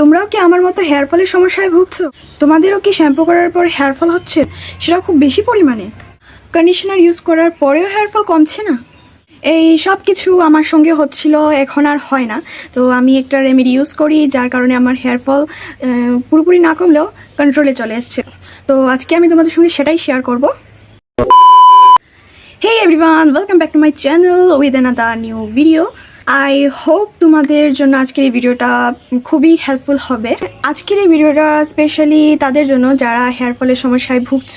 তোমরাও কি আমার মতো হেয়ার ফলের সমস্যায় ভুগছো? তোমাদেরও কি শ্যাম্পু করার পর হেয়ার ফল হচ্ছে? সেটা খুব বেশি পরিমাণে। কন্ডিশনার ইউজ করার পরেও হেয়ার ফল কমছে না? এই সব কিছু আমার সঙ্গে হচ্ছিল এখন আর হয় না। তো আমি একটা রেমেডি ইউজ করি যার কারণে আমার হেয়ার ফল পুরোপুরি না কমলেও কন্ট্রোলে চলে এসছে তো আজকে আমি তোমাদের সঙ্গে সেটাই শেয়ার করব। Hey everyone, welcome back to my channel with another new video. I hope তোমাদের জন্য আজকের এই ভিডিওটা খুবই হেল্পফুল হবে। আজকের এই ভিডিওটা স্পেশালি তাদের জন্য যারা হেয়ার ফলের সমস্যায় ভুগছ,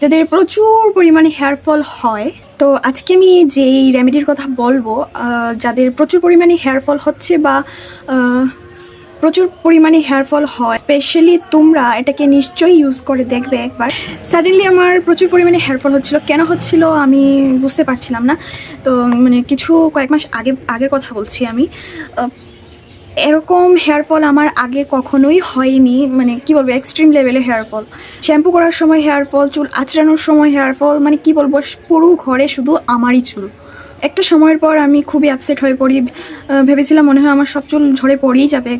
যাদের প্রচুর পরিমাণে হেয়ার ফল হয়, তো আজকে আমি যেই রেমেডির কথা বলব যাদের প্রচুর পরিমাণে হেয়ার ফল হচ্ছে বা প্রচুর পরিমাণে হেয়ার ফল হয় স্পেশালি তোমরা এটাকে নিশ্চয়ই ইউজ করে দেখবে একবার। সাডেনলি আমার প্রচুর পরিমাণে হেয়ার ফল হচ্ছিল। কেন হচ্ছিল আমি বুঝতে পারছিলাম না। তো মানে কিছু কয়েক মাস আগে, আগের কথা বলছি আমি। এরকম হেয়ার ফল আমার আগে কখনোই হয়নি। মানে কি বলব এক্সট্রিম লেভেলে হেয়ার ফল শ্যাম্পু করার সময় হেয়ার ফল চুল আঁচড়ানোর সময় হেয়ার ফল মানে কি বলব, পুরো ঘরে শুধু আমারই চুল। একটা সময়ের পর আমি খুবই আপসেট হয়ে পড়ি। ভেবেছিলাম মনে হয় আমার সব চুল ঝরে পড়েই যাবে।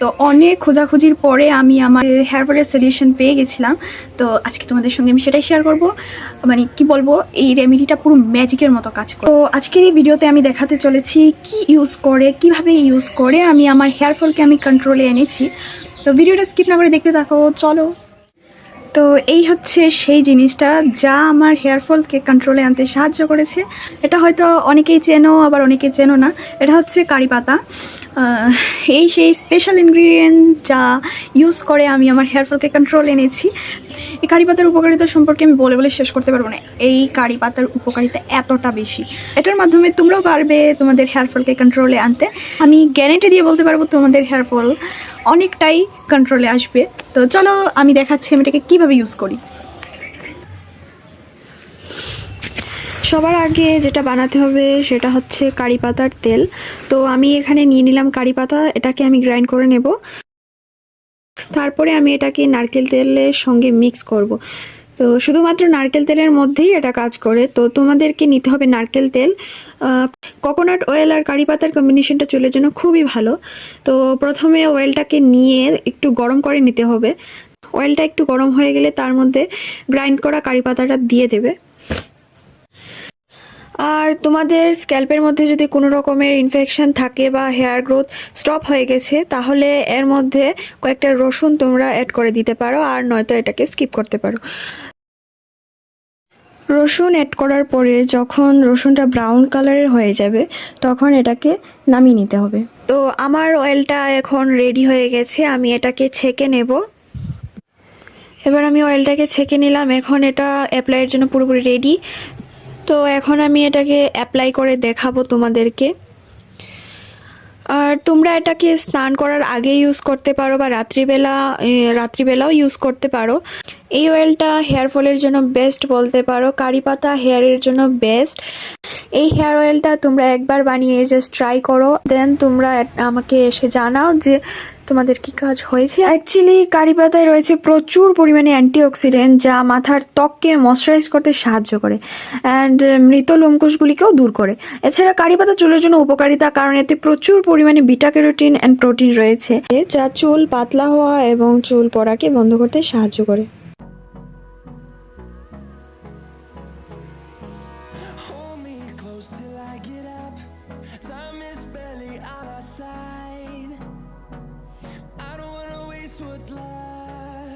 তো অনেক খোঁজাখুঁজির পরে আমি আমার হেয়ার ফলের সলিউশন পেয়ে গেছিলাম। তো আজকে তোমাদের সঙ্গে আমি সেটাই শেয়ার করব। মানে কি বলব, এই রেমেডিটা পুরো ম্যাজিকের মতো কাজ করে। তো আজকের এই ভিডিওতে আমি দেখাতে চলেছি কি ইউজ করে, কীভাবে ইউজ করে আমি আমার হেয়ার ফলকে আমি কন্ট্রোলে এনেছি। তো ভিডিওটা স্কিপ না করে দেখতে থাকো, চলো। তো এই হচ্ছে সেই জিনিসটা যা আমার হেয়ারফলকে কন্ট্রোলে আনতে সাহায্য করেছে। এটা হয়তো অনেকেই চেনো, আবার অনেকেই চেনো না। এটা হচ্ছে কারি পাতা। এই সেই স্পেশাল ইনগ্রিডিয়েন্ট যা ইউজ করে আমি আমার হেয়ার ফলকে কন্ট্রোল এনেছি, এই কারি পাতার উপকারিতা সম্পর্কে আমি বলে বলে শেষ করতে পারব না। এই কারি পাতার উপকারিতা এতটা বেশি। এটার মাধ্যমে তোমরাও পারবে তোমাদের হেয়ার ফলকে কন্ট্রোলে আনতে। আমি গ্যারেন্টি দিয়ে বলতে পারব তোমাদের হেয়ার ফল অনেকটাই কন্ট্রোলে আসবে। তো চলো আমি দেখাচ্ছি আমি এটাকে কীভাবে ইউজ করি। সবার আগে যেটা বানাতে হবে সেটা হচ্ছে কারি পাতার তেল। তো আমি এখানে নিয়ে নিলাম কারি পাতা, এটাকে আমি গ্রাইন্ড করে নেব। তারপরে আমি এটাকে নারকেল তেলের সঙ্গে মিক্স করব। তো শুধুমাত্র নারকেল তেলের মধ্যেই এটা কাজ করে। তো তোমাদেরকে নিতে হবে নারকেল তেল। কোকোনাট অয়েল আর কারি পাতার কম্বিনেশনটা চুলের জন্য খুবই ভালো। তো প্রথমে অয়েলটাকে নিয়ে একটু গরম করে নিতে হবে। অয়েলটা একটু গরম হয়ে গেলে তার মধ্যে গ্রাইন্ড করা কারি পাতাটা দিয়ে দেবে। আর তোমাদের স্ক্যাল্পের মধ্যে যদি কোনো রকমের ইনফেকশন থাকে বা হেয়ার গ্রোথ স্টপ হয়ে গেছে, তাহলে এর মধ্যে কয়েকটা রসুন তোমরা অ্যাড করে দিতে পারো আর নয়তো এটাকে স্কিপ করতে পারো। রসুন অ্যাড করার পরে যখন রসুনটা ব্রাউন কালারের হয়ে যাবে, তখন এটাকে নামিয়ে নিতে হবে। তো আমার অয়েলটা এখন রেডি হয়ে গেছে, আমি এটাকে ছেঁকে নেব। এবার আমি অয়েলটাকে ছেঁকে নিলাম, এখন এটা অ্যাপ্লাইয়ের জন্য পুরোপুরি রেডি তো এখন আমি এটাকে অ্যাপ্লাই করে দেখাবো তোমাদেরকে। আর তোমরা এটাকে স্নান করার আগে ইউজ করতে পারো বা রাত্রিবেলা রাত্রিবেলাও ইউজ করতে পারো। এই অয়েলটা হেয়ার ফলের জন্য বেস্ট বলতে পারো। কারি পাতা হেয়ারের জন্য বেস্ট এই হেয়ার অয়েলটা তোমরা একবার বানিয়ে জাস্ট ট্রাই করো। দেন তোমরা আমাকে এসে জানাও যে তোমাদের কি কাজ হয়েছে? অ্যাকচুয়ালি কারি পাতায় রয়েছে প্রচুর পরিমাণে অ্যান্টিঅক্সিডেন্ট যা মাথার ত্বককে ময়শ্চারাইজ করতে সাহায্য করে অ্যান্ড মৃত লোমকোষগুলিকেও দূর করে। এছাড়া কারি পাতা চুলের জন্য উপকারিতা কারণ এতে প্রচুর পরিমাণে বিটা ক্যারোটিন অ্যান্ড প্রোটিন রয়েছে, যা চুল পাতলা হওয়া এবং চুল পড়াকে বন্ধ করতে সাহায্য করে।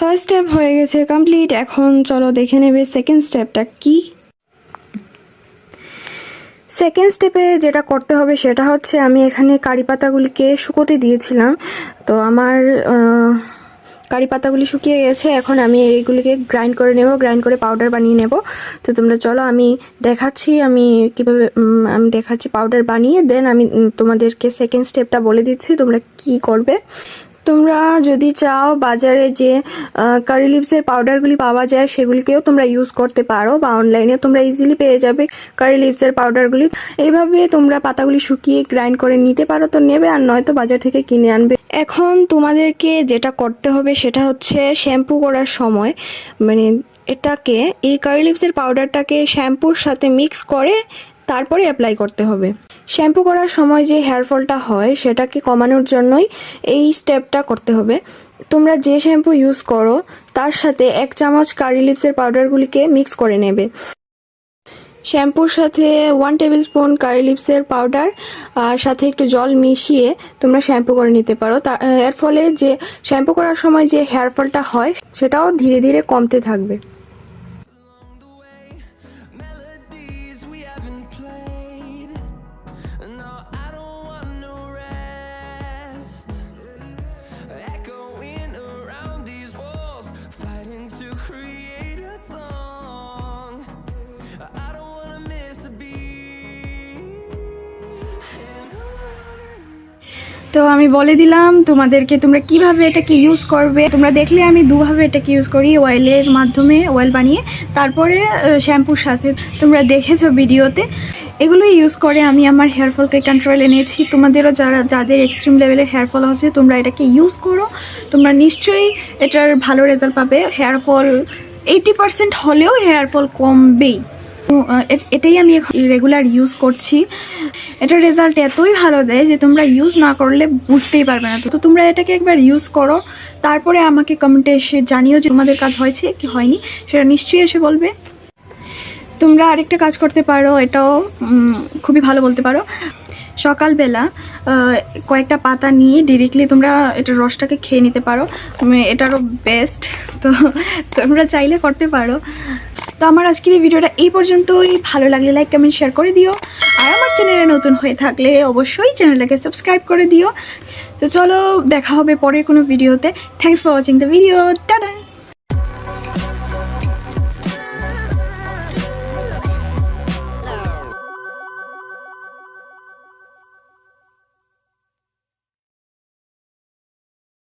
first step হয়ে গেছে কমপ্লিট এখন চলো দেখে নেবে সেকেন্ড স্টেপটা কি। সেকেন্ড স্টেপে যেটা করতে হবে সেটা হচ্ছে আমি এখানে কারি পাতাগুলিকে শুকোতে দিয়েছিলাম। তো আমার কারি পাতাগুলি শুকিয়ে গেছে। এখন আমি এইগুলিকে গ্রাইন্ড করে নেব গ্রাইন্ড করে পাউডার বানিয়ে নেব। তো তোমরা চলো, আমি দেখাচ্ছি, আমি কীভাবে আমি দেখাচ্ছি পাউডার বানিয়ে। দেন আমি তোমাদেরকে সেকেন্ড স্টেপটা বলে দিচ্ছি, তোমরা কি করবে। তোমরা যদি চাও বাজারে যে কারি লিভসের পাউডারগুলি পাওয়া যায়, সেগুলিকেও তোমরা ইউজ করতে পারো বা অনলাইনে তোমরা ইজিলি পেয়ে যাবে কারি লিভসের পাউডারগুলি এইভাবে তোমরা পাতাগুলি শুকিয়ে গ্রাইন্ড করে নিতে পারো তো নেবে আর নয়তো বাজার থেকে কিনে আনবে। এখন তোমাদেরকে যেটা করতে হবে সেটা হচ্ছে শ্যাম্পু করার সময় মানে এটাকে, এই কারি লিভসের পাউডারটাকে শ্যাম্পুর সাথে মিক্স করে তারপরে অ্যাপ্লাই করতে হবে। শ্যাম্পু করার সময় যে হেয়ার ফলটা হয়, সেটাকে কমানোর জন্যই এই স্টেপটা করতে হবে। তোমরা যে শ্যাম্পু ইউজ করো, তার সাথে এক চামচ কারি লিপসের পাউডারগুলিকে মিক্স করে নেবে। শ্যাম্পুর সাথে ওয়ান টেবিল স্পুন কারি লিপসের পাউডার আর সাথে একটু জল মিশিয়ে তোমরা শ্যাম্পু করে নিতে পারো। তা, এর ফলে যে শ্যাম্পু করার সময় যে হেয়ার ফলটা হয়, সেটাও ধীরে ধীরে কমতে থাকবে। তো আমি বলে দিলাম তোমাদেরকে তোমরা কীভাবে এটাকে ইউজ করবে। তোমরা দেখলে আমি দুভাবে এটাকে ইউজ করি অয়েলের মাধ্যমে অয়েল বানিয়ে, তারপরে শ্যাম্পুর সাথে। তোমরা দেখেছ ভিডিওতে। এগুলো ইউজ করে আমি আমার হেয়ার ফলকে কন্ট্রোলে এনেছি। তোমাদেরও যারা, যাদের এক্সট্রিম লেভেলে হেয়ার ফল হচ্ছে তোমরা এটাকে ইউজ করো। তোমরা নিশ্চয়ই এটার ভালো রেজাল্ট পাবে। হেয়ার ফল এইটি পার্সেন্ট হলেও হেয়ার ফল কমবেই। এটাই আমি রেগুলার ইউজ করছি। এটার রেজাল্ট এতই ভালো দেয় যে তোমরা ইউজ না করলে বুঝতেই পারবে না। তো তোমরা এটাকে একবার ইউজ করো। তারপরে আমাকে কমেন্টে এসে জানিও যে তোমাদের কাজ হয়েছে কি হয়নি, সেটা নিশ্চয়ই এসে বলবে। তোমরা আরেকটা কাজ করতে পারো, এটাও খুবই ভালো বলতে পারো। সকালবেলা কয়েকটা পাতা নিয়ে ডিরেক্টলি তোমরা এটার রসটাকে খেয়ে নিতে পারো। এটারও বেস্ট তো তোমরা চাইলে করতে পারো। তো আমার আজকের এই ভিডিওটা এই পর্যন্তই। ভালো লাগলে লাইক কমেন্ট শেয়ার করে দিও। আর আমার চ্যানেলে নতুন হয়ে থাকলে অবশ্যই চ্যানেলটাকে সাবস্ক্রাইব করে দিও। তো চলো, দেখা হবে পরের কোনো ভিডিওতে thanks for watching the video tata